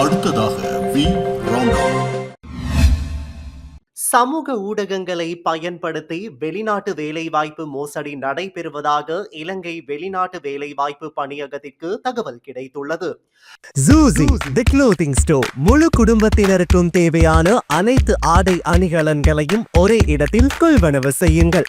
அடுத்ததாக வி. சமூக ஊடகங்களை பயன்படுத்தி வெளிநாட்டு வேலைவாய்ப்பு மோசடி நடைபெறுவதாக இலங்கை வெளிநாட்டு வேலைவாய்ப்பு பணியகத்திற்கு தகவல் கிடைத்துள்ளது. ஜூசி தி க்ளோத்திங் ஸ்டோர் முழு குடும்பத்தினருக்கும் தேவையான அனைத்து ஆடை அணிகலன்களையும் ஒரே இடத்தில் கொள்வனவு செய்யுங்கள்.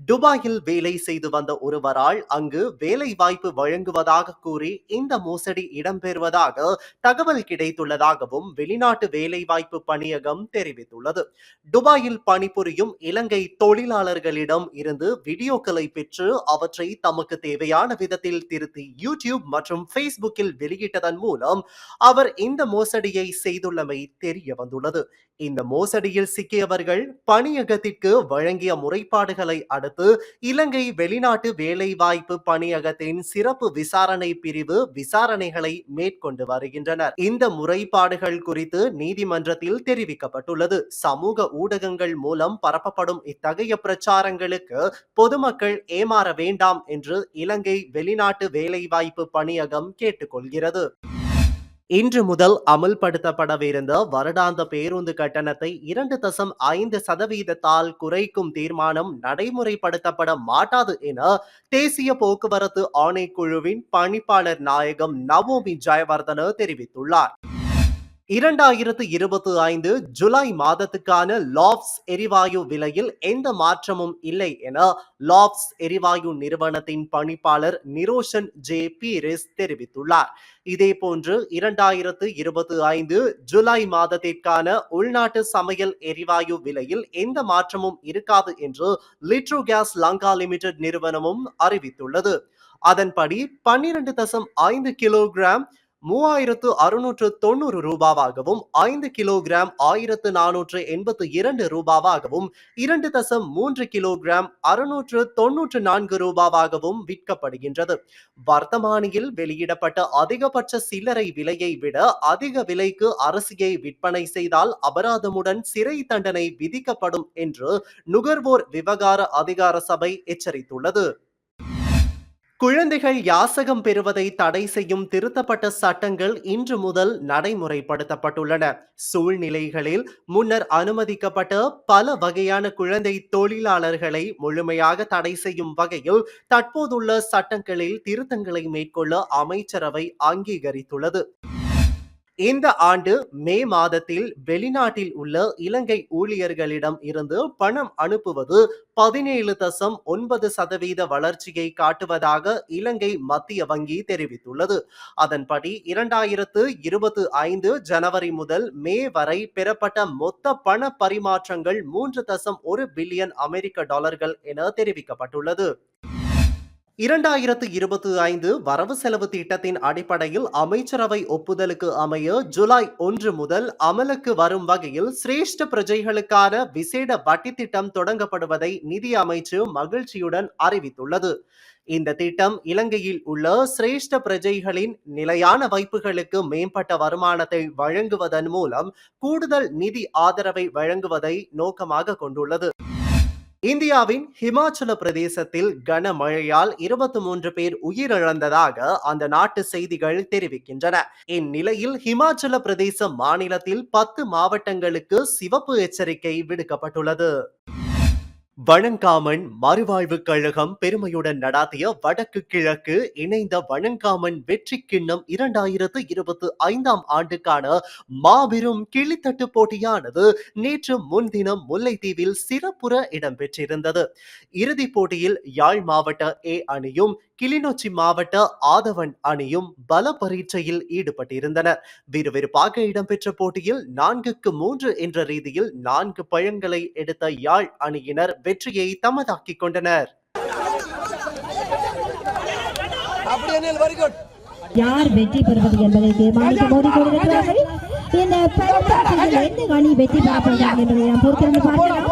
துபாயில் வேலை செய்து வந்த ஒருவரால் அங்கு வேலை வாய்ப்பு வழங்குவதாக கூறி இந்த மோசடி இடம்பெறுவதாக தகவல் கிடைத்துள்ளதாகவும் வெளிநாட்டு வேலைவாய்ப்பு பணியகம் தெரிவித்துள்ளது. துபாயில் பணிபுரியும் இலங்கை தொழிலாளர்களிடம் இருந்து வீடியோக்களை பெற்று அவற்றை தமக்கு தேவையான விதத்தில் திருத்தி யூடியூப் மற்றும் பேஸ்புக்கில் வெளியிட்டதன் மூலம் அவர் இந்த மோசடியை செய்துள்ளமை தெரிய வந்துள்ளது இந்த மோசடியில் சிக்கியவர்கள் பணியகத்திற்கு வழங்கிய முறைப்பாடுகளை அடுத்து இலங்கை வெளிநாட்டு வேலைவாய்ப்பு பணியகத்தின் சிறப்பு விசாரணை பிரிவு விசாரணைகளை மேற்கொண்டு வருகின்றனர். இந்த முறைப்பாடுகள் குறித்து நீதிமன்றத்தில் தெரிவிக்கப்பட்டுள்ளது. சமூக ஊடகங்கள் மூலம் பரப்பப்படும் இத்தகைய பிரச்சாரங்களுக்கு பொதுமக்கள் ஏமாற வேண்டாம் என்று இலங்கை வெளிநாட்டு வேலைவாய்ப்பு பணியகம் கேட்டுக்கொள்கிறது. இன்று முதல் அமல்படுத்தப்படவிருந்த வருடாந்த பேருந்து கட்டணத்தை இரண்டு தசம் ஐந்து சதவீதத்தால் குறைக்கும் தீர்மானம் நடைமுறைப்படுத்தப்பட மாட்டாது என தேசிய போக்குவரத்து ஆணைக்குழுவின் பணிப்பாளர் நாயகம் நவோமி ஜெயவர்தன தெரிவித்துள்ளார். இரண்டாயிரத்து இருபத்தி ஐந்து ஜூலை மாதத்துக்கான லாப்ஸ் எரிவாயு விலையில் எந்த மாற்றமும் இல்லை என லாப்ஸ் எரிவாயு நிறுவனத்தின் பணிப்பாளர் நிரோஷன் ஜே பீரிஸ் தெரிவித்துள்ளார். இதேபோன்று இரண்டாயிரத்து இருபத்தி ஐந்து ஜூலை மாதத்திற்கான உள்நாட்டு சமையல் எரிவாயு விலையில் எந்த மாற்றமும் இருக்காது என்று லிட்ரோ கேஸ் லங்கா லிமிடெட் நிறுவனமும் அறிவித்துள்ளது. அதன்படி பன்னிரண்டு தசம் ஐந்து கிலோகிராம் மூவாயிரத்து அறுநூற்று தொண்ணூறு ரூபாவாகவும் ஐந்து கிலோகிராம் ஆயிரத்து நானூற்று எண்பத்து இரண்டு ரூபாவாகவும் இரண்டு தசம் மூன்று கிலோகிராம் அறுநூற்று தொன்னூற்று நான்கு ரூபாவாகவும் விற்கப்படுகின்றது. வர்த்தமானியில் வெளியிடப்பட்ட அதிகபட்ச சில்லறை விலையை விட அதிக விலைக்கு அரசியை விற்பனை செய்தால் அபராதமுடன் சிறை தண்டனை விதிக்கப்படும் என்று நுகர்வோர் விவகார அதிகார சபை எச்சரித்துள்ளது. குழந்தைகள் யாசகம் பெறுவதை தடை செய்யும் திருத்தப்பட்ட சட்டங்கள் இன்று முதல் நடைமுறைப்படுத்தப்பட்டுள்ளன. சூழ்நிலைகளில் முன்னர் அனுமதிக்கப்பட்ட பல வகையான குழந்தை தொழிலாளர்களை முழுமையாக தடை செய்யும் வகையில் தற்போதுள்ள சட்டங்களில் திருத்தங்களை மேற்கொள்ள அமைச்சரவை அங்கீகரித்துள்ளது. இந்த ஆண்டு மே மாதத்தில் வெளிநாட்டில் உள்ள இலங்கை ஊழியர்களிடம் இருந்து பணம் அனுப்புவது பதினேழு தசம் ஒன்பது சதவீத வளர்ச்சியை காட்டுவதாக இலங்கை மத்திய வங்கி தெரிவித்துள்ளது. அதன்படி இரண்டாயிரத்து இருபத்தி ஐந்து ஜனவரி முதல் மே வரை பெறப்பட்ட மொத்த பண பரிமாற்றங்கள் மூன்று தசம் ஒரு பில்லியன் அமெரிக்க டாலர்கள் என தெரிவிக்கப்பட்டுள்ளது. இரண்டாயிரத்து இருபத்தி ஐந்து வரவு செலவு திட்டத்தின் அடிப்படையில் அமைச்சரவை ஒப்புதலுக்கு அமைய ஜூலை ஒன்று முதல் அமலுக்கு வரும் வகையில் சிரேஷ்ட பிரஜைகளுக்கான விசேட வட்டி திட்டம் தொடங்கப்படுவதை நிதி அமைச்சு மகிழ்ச்சியுடன் அறிவித்துள்ளது. இந்த திட்டம் இலங்கையில் உள்ள சிரேஷ்ட பிரஜைகளின் நிலையான வைப்புகளுக்கு மேம்பட்ட வருமானத்தை வழங்குவதன் மூலம் கூடுதல் நிதி ஆதரவை வழங்குவதை நோக்கமாக கொண்டுள்ளது. இந்தியாவின் ஹிமாச்சல பிரதேசத்தில் கனமழையால் இருபத்தி மூன்று பேர் உயிரிழந்ததாக அந்த நாட்டு செய்திகள் தெரிவிக்கின்றன. இந்நிலையில் ஹிமாச்சல பிரதேச மாநிலத்தில் பத்து மாவட்டங்களுக்கு சிவப்பு எச்சரிக்கை விடுக்கப்பட்டுள்ளது. வணங்காமன் மறுவாழ்வு கழகம் பெருமையுடன் நடாத்திய வடக்கு கிழக்கு இணைந்த வணங்காமன் வெற்றி கிண்ணம் இரண்டாயிரத்து இருபத்தி ஐந்தாம் ஆண்டுக்கான மாபெரும் கிளித்தட்டு போட்டியானது நேற்று முன்தினம் முல்லைத்தீவில் சிறப்புற இடம்பெற்றிருந்தது இறுதிப் போட்டியில் யாழ் மாவட்ட ஏ அணியும் கிளிநொச்சி மாவட்ட ஆதவன் அணியும் பல பரீட்சையில் ஈடுபட்டிருந்தனர் விறுவிறுப்பாக இடம்பெற்ற போட்டியில் நான்குக்கு மூன்று என்ற ரீதியில் நான்கு பழங்களை எடுத்த யாழ் அணியினர் வெற்றியை தமதாக்கிக் கொண்டனர். யார் வெற்றி பெறுவது என்பதை தீர்மானிக்க மோதி கூறியிருக்கிறார்கள் இந்த பரிமாற்றத்தில் எந்த அணி வெற்றி பெறப் போகிறார்கள் என்பதை நாம் பொறுத்திருந்து பார்க்கலாம்.